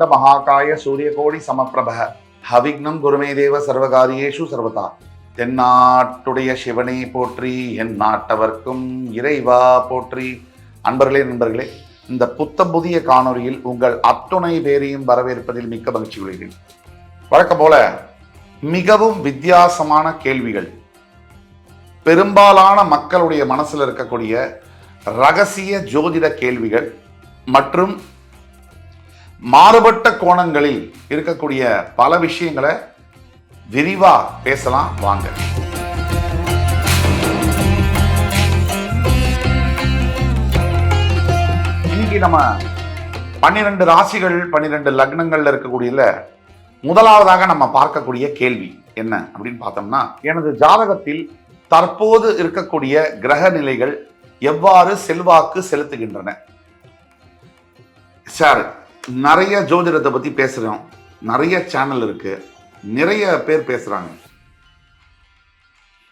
வக்ரதுண்ட மகாகாய சூரியகோடி சமப்பிரப. ஹவிக்னம் குருமே தேவ சர்வகாரியேஷு சர்வதா. தென்னாட்டுடைய சிவனே போற்றி என் நாட்டவர்க்கும் இறைவா போற்றி. அன்பர்களே நண்பர்களே இந்த புத்த புதிய காணொளியில் உங்கள் அத்துணை பேரையும் வரவேற்பதில் மிக்க மகிழ்ச்சி கொள்கிறேன். வழக்கம் போல மிகவும் வித்தியாசமான கேள்விகள். பெரும்பாலான மக்களுடைய மனசில் இருக்கக்கூடிய ரகசிய ஜோதிட கேள்விகள் மற்றும் மாறுபட்ட கோணங்களில் இருக்கக்கூடிய பல விஷயங்களை விரிவா பேசலாம். வாங்க. இன்னைக்கு நம்ம பன்னிரெண்டு ராசிகள் பன்னிரெண்டு லக்னங்கள்ல இருக்கக்கூடியல முதலாவதாக நம்ம பார்க்கக்கூடிய கேள்வி என்ன அப்படின்னு பார்த்தோம்னா எனது ஜாதகத்தில் தற்போது இருக்கக்கூடிய கிரக நிலைகள் எவ்வாறு செல்வாக்கு செலுத்துகின்றன? சார் நிறைய ஜோதிடத்தை பற்றி பேசுகிறோம் நிறைய சேனல் இருக்குது நிறைய பேர் பேசுகிறாங்க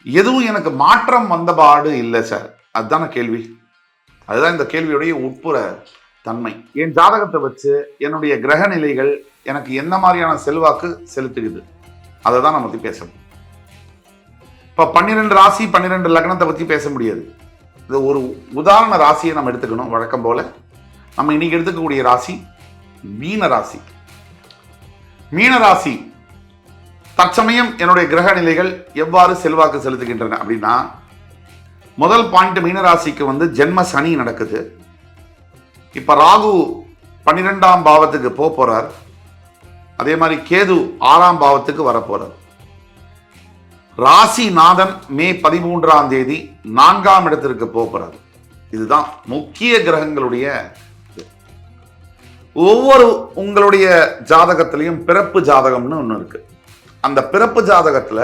எதுவும் எனக்கு மாற்றம் வந்தபாடு இல்லை சார் அதுதான கேள்வி. அதுதான் இந்த கேள்வியுடைய உட்புற தன்மை. என் ஜாதகத்தை வச்சு என்னுடைய கிரக நிலைகள் எனக்கு எந்த மாதிரியான செல்வாக்கு செலுத்துக்குது அதை தான் நம்ம பத்தி பேசணும். இப்போ பன்னிரெண்டு ராசி பன்னிரெண்டு லக்னத்தை பற்றி பேச முடியாது. இது ஒரு உதாரண ராசியை நம்ம எடுத்துக்கணும் வழக்கம் போல். நம்ம இன்றைக்கி எடுத்துக்கக்கூடிய ராசி மீனராசி. மீனராசி தற்சமயம் என்னுடைய கிரக நிலைகள் எவ்வாறு செல்வாக்கு செலுத்துகின்றன அப்படின்னா முதல் பாயிண்ட் மீனராசிக்கு வந்து ஜென்ம சனி நடக்குது. இப்ப ராகு பன்னிரெண்டாம் பாவத்துக்கு போக போகிறார் அதே மாதிரி கேது ஆறாம் பாவத்துக்கு வர போறார். ராசிநாதன் மே பதிமூன்றாம் தேதி நான்காம் இடத்திற்கு போக இதுதான் முக்கிய கிரகங்களுடைய ஒவ்வொரு உங்களுடைய ஜாதகத்திலையும் பிறப்பு ஜாதகம்னு ஒன்று இருக்கு. அந்த பிறப்பு ஜாதகத்தில்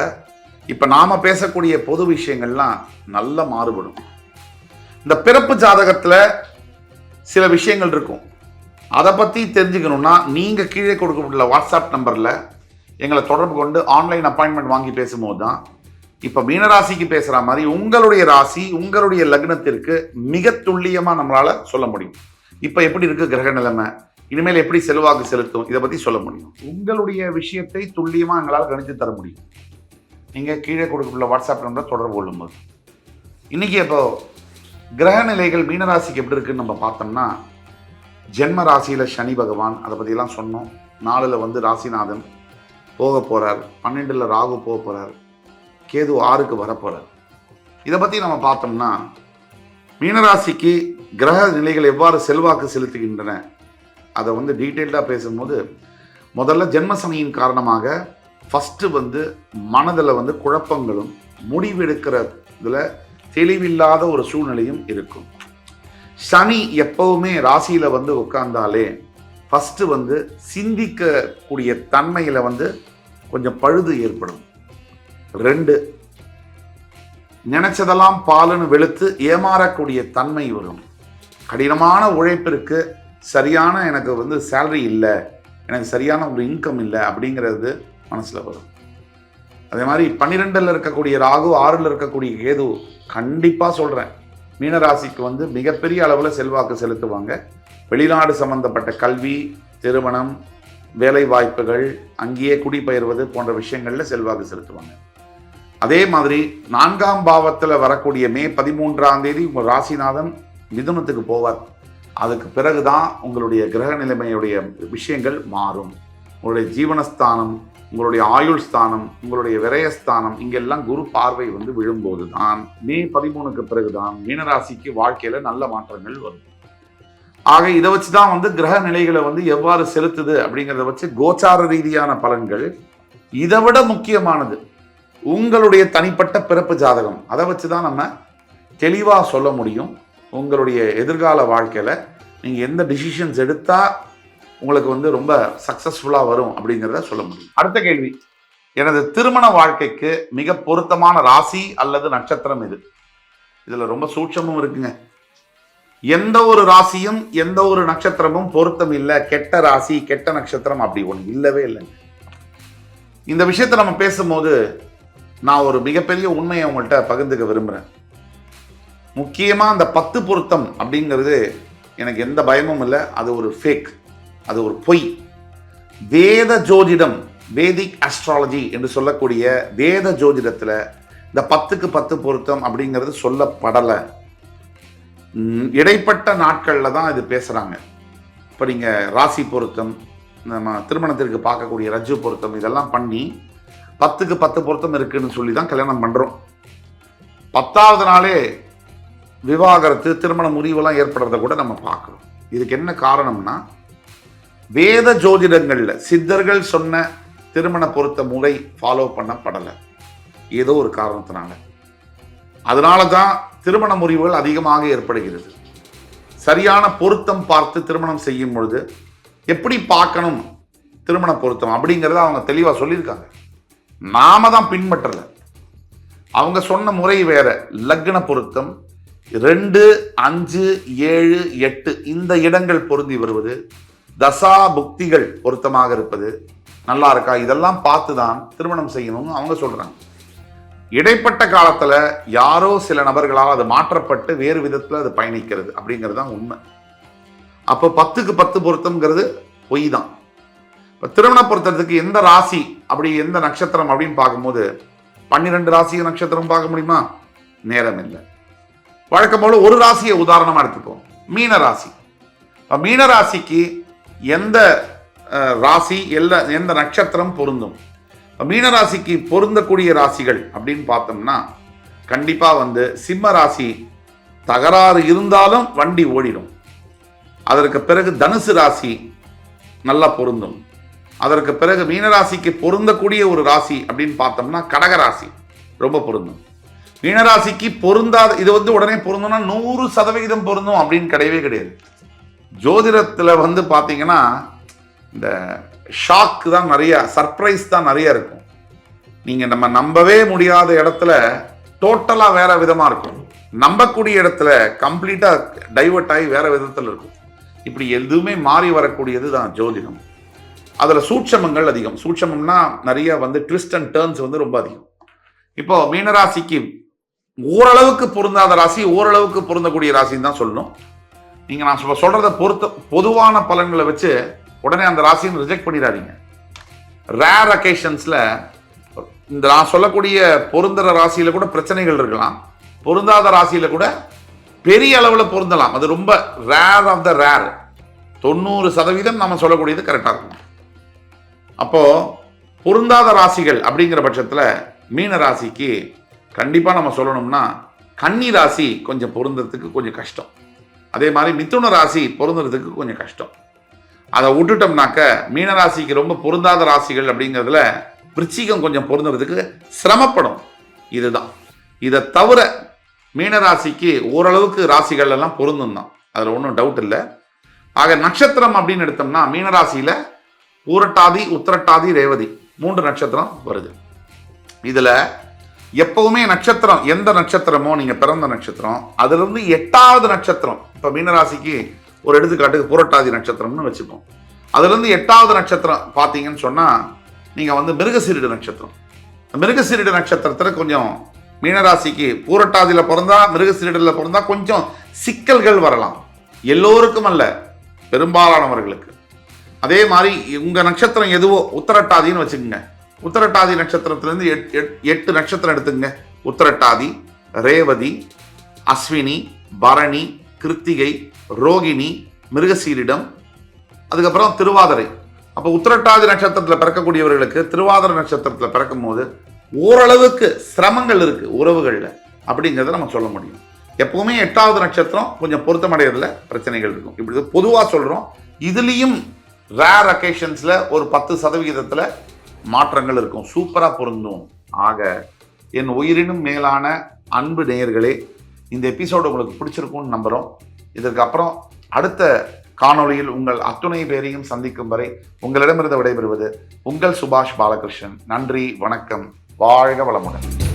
இப்போ நாம் பேசக்கூடிய பொது விஷயங்கள்லாம் நல்ல மாறுபடும். இந்த பிறப்பு ஜாதகத்தில் சில விஷயங்கள் இருக்கும். அதை பற்றி தெரிஞ்சுக்கணும்னா நீங்கள் கீழே கொடுக்கப்பட்டுள்ள வாட்ஸ்அப் நம்பரில் எங்களை தொடர்பு கொண்டு ஆன்லைன் அப்பாயின்மெண்ட் வாங்கி பேசும்போது தான் இப்போ மீனராசிக்கு பேசுகிற மாதிரி உங்களுடைய ராசி உங்களுடைய லக்னத்திற்கு மிக துல்லியமாக நம்மளால சொல்ல முடியும். இப்போ எப்படி இருக்குது கிரக நிலைமை? இனிமேல் எப்படி செல்வாக்கு செலுத்தும்? இதை பற்றி சொல்ல முடியும். உங்களுடைய விஷயத்தை துல்லியமாக எங்களால் கணித்து தர முடியும். நீங்கள் கீழே கொடுக்கப்பட்டுள்ள வாட்ஸ்அப் நம்பரை தொடர்பு கொள்ளும்போது. இன்றைக்கி இப்போ கிரக நிலைகள் மீனராசிக்கு எப்படி இருக்குன்னு நம்ம பார்த்தோம்னா ஜென்ம ராசியில் சனி பகவான் அதை பற்றியெல்லாம் சொன்னோம். நாலில் வந்து ராசிநாதன் போக போகிறார் பன்னெண்டில் ராகு போக போகிறார் கேது ஆறுக்கு வரப்போகிறார் இதை பற்றி நம்ம பார்த்தோம்னா மீனராசிக்கு கிரக நிலைகள் எவ்வாறு செல்வாக்கு செலுத்துகின்றன? அதை வந்து டீட்டெயில்டாக பேசும்போது முதல்ல ஜென்மசனியின் காரணமாக ஃபஸ்ட்டு வந்து மனதில் வந்து குழப்பங்களும் முடிவெடுக்கிறதுல தெளிவில்லாத ஒரு சூழ்நிலையும் இருக்கும். சனி எப்பவுமே ராசியில வந்து உட்கார்ந்தாலே ஃபஸ்ட்டு வந்து சிந்திக்கக்கூடிய தன்மையில வந்து கொஞ்சம் பழுது ஏற்படும். ரெண்டு நினைச்சதெல்லாம் பாலுன்னு வெளுத்து ஏமாறக்கூடிய தன்மை வரும். கடினமான உழைப்பிற்கு சரியான எனக்கு வந்து சேலரி இல்லை எனக்கு சரியான ஒரு இன்கம் இல்லை அப்படிங்கிறது மனசில் வரும். அதே மாதிரி பன்னிரெண்டில் இருக்கக்கூடிய ராகு ஆறில் இருக்கக்கூடிய கேது கண்டிப்பாக சொல்கிறேன் மீனராசிக்கு வந்து மிகப்பெரிய அளவில் செல்வாக்கு செலுத்துவாங்க. வெளிநாடு சம்பந்தப்பட்ட கல்வி திருமணம் வேலை வாய்ப்புகள் அங்கேயே குடிபெயர்வது போன்ற விஷயங்களில் செல்வாக்கு செலுத்துவாங்க. அதே மாதிரி நான்காம் பாவத்தில் வரக்கூடிய மே பதிமூன்றாம் தேதி உங்கள் ராசிநாதன் மிதுனத்துக்கு போவார். அதுக்கு பிறகு தான் உங்களுடைய கிரக நிலைமையுடைய விஷயங்கள் மாறும். உங்களுடைய ஜீவனஸ்தானம் உங்களுடைய ஆயுள் ஸ்தானம் உங்களுடைய விரயஸ்தானம் இங்கெல்லாம் குரு பார்வை வந்து விழும்போது தான் மே பதிமூணுக்கு பிறகுதான் மீனராசிக்கு வாழ்க்கையில நல்ல மாற்றங்கள் வரும். ஆக இதை வச்சு தான் வந்து கிரக நிலைகளை வந்து எவ்வாறு செலுத்துது அப்படிங்கிறத வச்சு கோச்சார ரீதியான பலன்கள் இதை விட முக்கியமானது உங்களுடைய தனிப்பட்ட பிறப்பு ஜாதகம். அதை வச்சு தான் நம்ம தெளிவாக சொல்ல முடியும். உங்களுடைய எதிர்கால வாழ்க்கையில் நீங்கள் எந்த டிசிஷன்ஸ் எடுத்தால் உங்களுக்கு வந்து ரொம்ப சக்சஸ்ஃபுல்லாக வரும் அப்படிங்கிறத சொல்ல முடியும். அடுத்த கேள்வி. எனது திருமண வாழ்க்கைக்கு மிக பொருத்தமான ராசி அல்லது நட்சத்திரம் இது இதில் ரொம்ப சூட்சமும் இருக்குங்க. எந்த ஒரு ராசியும் எந்த ஒரு நட்சத்திரமும் பொருத்தம் இல்லை. கெட்ட ராசி கெட்ட நட்சத்திரம் அப்படி ஒன்று இல்லவே இல்லைங்க. இந்த விஷயத்தை நம்ம பேசும்போது நான் ஒரு மிகப்பெரிய உண்மையை உங்கள்கிட்ட பகிர்ந்துக்க விரும்புகிறேன் முக்கியமாக அந்த பத்து பொருத்தம் அப்படிங்கிறது எனக்கு எந்த பயமும் இல்லை. அது ஒரு ஃபேக் அது ஒரு பொய். வேத ஜோதிடம் வேதிக் அஸ்ட்ராலஜி என்று சொல்லக்கூடிய வேத ஜோதிடத்தில் இந்த பத்துக்கு பத்து பொருத்தம் அப்படிங்கிறது சொல்லப்படலை. இடைப்பட்ட நாட்களில் தான் இது பேசுகிறாங்க இப்போ நீங்கள் ராசி பொருத்தம் நம்ம திருமணத்திற்கு பார்க்கக்கூடிய ரஜு பொருத்தம் இதெல்லாம் பண்ணி பத்துக்கு பத்து பொருத்தம் இருக்குதுன்னு சொல்லி தான் கல்யாணம் பண்ணுறோம் பத்தாவது நாளே விவாகரத்து திருமண முறிவெல்லாம் ஏற்படுறத கூட நம்ம பார்க்குறோம் இதுக்கு என்ன காரணம்னா வேத ஜோதிடங்களில் சித்தர்கள் சொன்ன திருமண பொருத்த முறை ஃபாலோ பண்ணப்படலை. ஏதோ ஒரு காரணத்தினால. அதனால தான் திருமண முறிவுகள் அதிகமாக ஏற்படுகிறது. சரியான பொருத்தம் பார்த்து திருமணம் செய்யும் பொழுது எப்படி பார்க்கணும் திருமண பொருத்தம் அப்படிங்கிறத அவங்க தெளிவாக சொல்லியிருக்காங்க. நாம தான் பின்பற்றலை. அவங்க சொன்ன முறை வேற லக்ன பொருத்தம் ரெண்டு அஞ்சு ஏழு எட்டு இந்த இடங்கள் பொருந்தி வருவது தசா புக்திகள் பொருத்தமாக இருப்பது. நல்லா இருக்கா? இதெல்லாம் பார்த்து தான் திருமணம் செய்யணும்னு அவங்க சொல்றாங்க. இடைப்பட்ட காலத்துல யாரோ சில நபர்களால் அது மாற்றப்பட்டு வேறு விதத்தில் அது பயணிக்கிறது அப்படிங்கிறது தான் உண்மை. அப்போ பத்துக்கு பத்து பொருத்தம்ங்கிறது பொய் தான். இப்போ திருமண பொருத்தத்துக்கு எந்த ராசி அப்படி எந்த நட்சத்திரம் அப்படின்னு பார்க்கும்போது பன்னிரெண்டு ராசி நட்சத்திரம் பார்க்க முடியுமா? நேரம் இல்லை. வழக்கம் போல ஒரு ராசியை உதாரணமாக எடுத்துப்போம். மீன ராசி. இப்போ மீன ராசிக்கு எந்த ராசி எல்லா எந்த நட்சத்திரம் பொருந்தும்? இப்போ மீன ராசிக்கு பொருந்தக்கூடிய ராசிகள் அப்படின்னு பார்த்தோம்னா கண்டிப்பாக வந்து சிம்ம ராசி தகராறு இருந்தாலும் வண்டி ஓடிடும். அதற்கு பிறகு தனுசு ராசி நல்லா பொருந்தும். அதற்கு பிறகு மீனராசிக்கு பொருந்தக்கூடிய ஒரு ராசி அப்படின்னு பார்த்தோம்னா கடக ராசி ரொம்ப பொருந்தும். மீனராசிக்கு பொருந்தாத இது வந்து உடனே பொருந்தோம்னா நூறு சதவிகிதம் பொருந்தும் அப்படின்னு கிடையவே கிடையாது. ஜோதிடத்தில் வந்து பார்த்தீங்கன்னா இந்த ஷாக் தான் நிறையா சர்ப்ரைஸ் தான் நிறைய இருக்கும். நீங்கள் நம்ம நம்பவே முடியாத இடத்துல டோட்டலாக வேற விதமாக இருக்கும். நம்பக்கூடிய இடத்துல கம்ப்ளீட்டாக டைவர்ட் ஆகி வேற விதத்தில் இருக்கும். இப்படி எதுவுமே மாறி வரக்கூடியது தான் ஜோதிடம். அதில் சூட்சமங்கள் அதிகம். சூட்சமம்னா நிறைய வந்து ட்விஸ்ட் அண்ட் டேர்ன்ஸ் வந்து ரொம்ப அதிகம். இப்போ மீனராசிக்கு ஓரளவுக்கு பொருந்தாத ராசி ஓரளவுக்கு பொருந்தக்கூடிய ராசின்னு தான் சொல்லணும். நீங்கள் நான் சொல்ல சொல்கிறத பொறுத்த பொதுவான பலன்களை வச்சு உடனே அந்த ராசின்னு ரிஜெக்ட் பண்ணிடாதீங்க. ரேர் அக்கேஷன்ஸில் இந்த நான் சொல்லக்கூடிய பொருந்துற ராசியில் கூட பிரச்சனைகள் இருக்கலாம். பொருந்தாத ராசியில் கூட பெரிய அளவில் பொருந்தலாம். அது ரொம்ப ரேர் ஆஃப் த ரேர் தொண்ணூறு சதவீதம் நம்ம சொல்லக்கூடியது கரெக்டாக இருக்கும். அப்போ பொருந்தாத ராசிகள் அப்படிங்கிற பட்சத்தில் மீன ராசிக்கு கண்டிப்பாக நம்ம சொல்லணும்னா கன்னி ராசி கொஞ்சம் பொருந்துறதுக்கு கொஞ்சம் கஷ்டம். அதே மாதிரி மிதுன ராசி பொருந்துறதுக்கு கொஞ்சம் கஷ்டம். அதை விட்டுட்டோம்னாக்க மீன ராசிக்கு ரொம்ப பொருந்தாத ராசிகள் அப்படிங்கிறதுல விருச்சிகம் கொஞ்சம் பொருந்துறதுக்கு சிரமப்படும். இதுதான். இதை தவிர மீனராசிக்கு ஓரளவுக்கு ராசிகள் எல்லாம் பொருந்தும் தான். அதில் ஒன்றும் டவுட் இல்லை. ஆக நட்சத்திரம் அப்படின்னு எடுத்தோம்னா மீனராசியில் ஊரட்டாதி உத்திரட்டாதி ரேவதி மூன்று நட்சத்திரம் வருது. இதில் எப்பவுமே நட்சத்திரம் எந்த நட்சத்திரமோ நீங்கள் பிறந்த நட்சத்திரம் அதுலேருந்து எட்டாவது நட்சத்திரம் இப்போ மீனராசிக்கு ஒரு எடுத்துக்காட்டுக்கு புரட்டாதி நட்சத்திரம்னு வச்சுப்போம். அதுலேருந்து எட்டாவது நட்சத்திரம் பார்த்தீங்கன்னு சொன்னால் நீங்கள் வந்து மிருகசீரிடு நட்சத்திரம். மிருகசீரிடு நட்சத்திரத்தில் கொஞ்சம் மீனராசிக்கு பூரட்டாதியில் பிறந்தா மிருகசீரிடில் பிறந்தா கொஞ்சம் சிக்கல்கள் வரலாம். எல்லோருக்கும் அல்ல பெரும்பாலானவர்களுக்கு. அதே மாதிரி உங்கள் நட்சத்திரம் எதுவோ உத்தரட்டாதின்னு வச்சுக்கோங்க. உத்தரட்டாதி நட்சத்திரத்திலேருந்து எட்- எட்டு நட்சத்திரம் எடுத்துங்க உத்தரட்டாதி ரேவதி அஸ்வினி பரணி கிருத்திகை ரோகிணி மிருகசீரிடம் அதுக்கப்புறம் திருவாதிரை. அப்போ உத்திரட்டாதி நட்சத்திரத்தில் பிறக்கக்கூடியவர்களுக்கு திருவாதிரை நட்சத்திரத்தில் பிறக்கும் போது ஓரளவுக்கு சிரமங்கள் இருக்குது உறவுகளில். அப்படிங்கிறத நம்ம சொல்ல முடியும். எப்பவுமே எட்டாவது நட்சத்திரம் கொஞ்சம் பொருத்தமடைகிறதுல பிரச்சனைகள் இருக்கும். இப்படி பொதுவாக சொல்கிறோம் இதுலேயும் ரேர் அக்கேஷன்ஸில் ஒரு பத்து சதவிகிதத்தில் மாற்றங்கள் இருக்கும். சூப்பராக பொருந்தும். ஆக என் உயிரினும் மேலான அன்பு நேயர்களே இந்த எபிசோடு உங்களுக்கு பிடிச்சிருக்கும்னு நம்புகிறோம் இதற்கு அப்புறம் அடுத்த காணொளியில் உங்கள் அத்துணை பேரையும் சந்திக்கும் வரை உங்களிடமிருந்து விடைபெறுவது உங்கள் சுபாஷ் பாலகிருஷ்ணன். நன்றி வணக்கம். வாழ்க வளமுடன்.